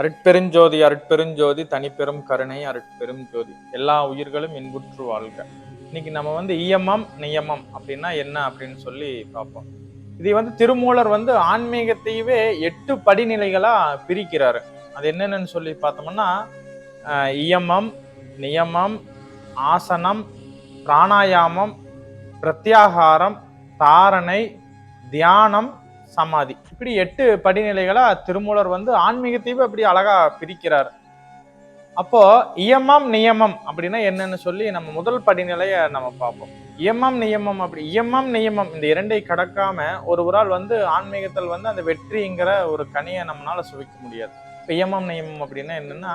அருட்பெருஞ்சோதி அருட்பெருஞ்சோதி தனிப்பெரும் கருணை அருட்பெரும் ஜோதி எல்லா உயிர்களும் இன்புற்று வாழ்க. இன்னைக்கு நம்ம வந்து இயமம் நியமம் அப்படின்னா என்ன அப்படின்னு சொல்லி பார்ப்போம். இதை வந்து திருமூலர் வந்து ஆன்மீகத்தையவே எட்டு படிநிலைகளா பிரிக்கிறாரு. அது என்னென்னு சொல்லி பார்த்தோம்னா இயமம் நியமம் ஆசனம் பிராணாயாமம் பிரத்யாகாரம் தாரணை தியானம் சமாதி. இப்படி எட்டு படிநிலைகளா திருமூலர் வந்து ஆன்மீகத்தையும் அப்படி அழகா பிரிக்கிறார். அப்போ இயமம் நியமம் அப்படின்னா என்னன்னு சொல்லி நம்ம முதல் படிநிலையை நம்ம பார்ப்போம். இயமம் நியமம் அப்படி இயமம் நியமம் இந்த இரண்டை கடக்காம ஒருவரால் வந்து ஆன்மீகத்தில் வந்து அந்த வெற்றிங்கிற ஒரு கனியை நம்மளால சுவைக்க முடியாது. இப்போ இயமம் நியமம் அப்படின்னா என்னன்னா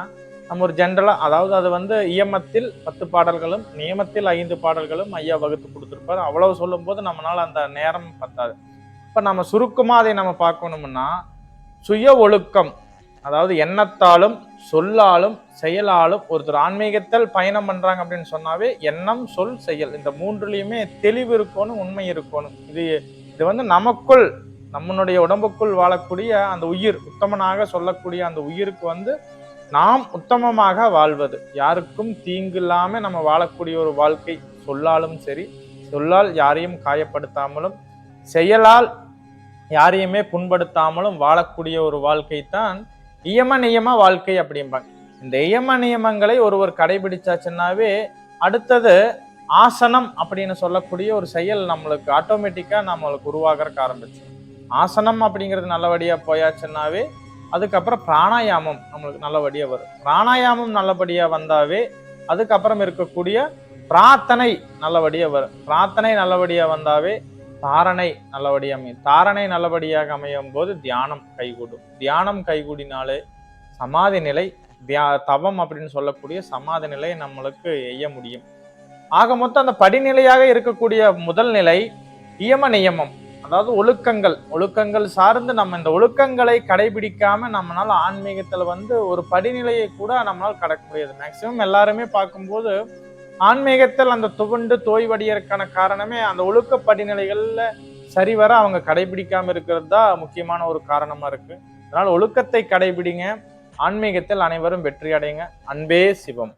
நம்ம ஒரு ஜென்ரலா அதாவது அது வந்து இயமத்தில் பத்து பாடல்களும் நியமத்தில் ஐந்து பாடல்களும் ஐயா வகுத்து கொடுத்துருப்பாரு. அவ்வளவு சொல்லும்போது நம்மளால அந்த நேரம் பத்தாது. இப்போ நம்ம சுருக்கமாக அதை நம்ம பார்க்கணும்னா சுய ஒழுக்கம். அதாவது எண்ணத்தாலும் சொல்லாலும் செயலாலும் ஒருத்தர் ஆன்மீகத்தில் பயணம் பண்ணுறாங்க அப்படின்னு சொன்னாவே எண்ணம் சொல் செயல் இந்த மூன்றுலேயுமே தெளிவு இருக்கணும் உண்மை இருக்கணும். இது இது வந்து நமக்குள் நம்மளுடைய உடம்புக்குள் வாழக்கூடிய அந்த உயிர் உத்தமனாக சொல்லக்கூடிய அந்த உயிருக்கு வந்து நாம் உத்தமமாக வாழ்வது. யாருக்கும் தீங்கு இல்லாமல் நம்ம வாழக்கூடிய ஒரு வாழ்க்கை சொல்லாலும் சரி சொல்லால் யாரையும் காயப்படுத்தாமலும் செயலால் யாரையுமே புண்படுத்தாமலும் வாழக்கூடிய ஒரு வாழ்க்கை தான் இயம நியம வாழ்க்கை அப்படிம்பாங்க. இந்த இயம நியமங்களை ஒருவர் கடைபிடிச்சாச்சுன்னாவே அடுத்தது ஆசனம் அப்படின்னு சொல்லக்கூடிய ஒரு செயல் நம்மளுக்கு ஆட்டோமேட்டிக்காக நம்மளுக்கு உருவாகிறதுக்கு ஆரம்பிச்சு ஆசனம் அப்படிங்கிறது நல்லபடியாக போயாச்சுன்னாவே அதுக்கப்புறம் பிராணாயாமம் நம்மளுக்கு நல்லபடியாக வரும். பிராணாயாமம் நல்லபடியாக வந்தாவே அதுக்கப்புறம் இருக்கக்கூடிய பிரார்த்தனை நல்லபடியாக வரும். பிரார்த்தனை நல்லபடியாக வந்தாவே தாரணை நல்லபடியாக அமையும். தாரணை நல்லபடியாக அமையும் போது தியானம் கைகூடும். தியானம் கைகூடினாலே சமாதி நிலை தியா தவம் அப்படின்னு சொல்லக்கூடிய சமாதி நிலையை நம்மளுக்கு எய்ய முடியும். ஆக மொத்தம் அந்த படிநிலையாக இருக்கக்கூடிய முதல் நிலை இயம நியமம். அதாவது ஒழுக்கங்கள். ஒழுக்கங்கள் சார்ந்து நம்ம இந்த ஒழுக்கங்களை கடைபிடிக்காம நம்மளால ஆன்மீகத்தில் வந்து ஒரு படிநிலையை கூட நம்மளால் கடக்க முடியாது மேக்சிமம் எல்லாருமே பார்க்கும்போது ஆன்மீகத்தில் அந்த துவண்டு தோய்வடியறக்கான காரணமே அந்த ஒழுக்க படிநிலைகளில் சரிவர அவங்க கடைபிடிக்காமல் இருக்கிறது தான் முக்கியமான ஒரு காரணமாக இருக்குது அதனால் ஒழுக்கத்தை கடைபிடிங்க ஆன்மீகத்தில் அனைவரும் வெற்றி அடைங்க. அன்பே சிவம்.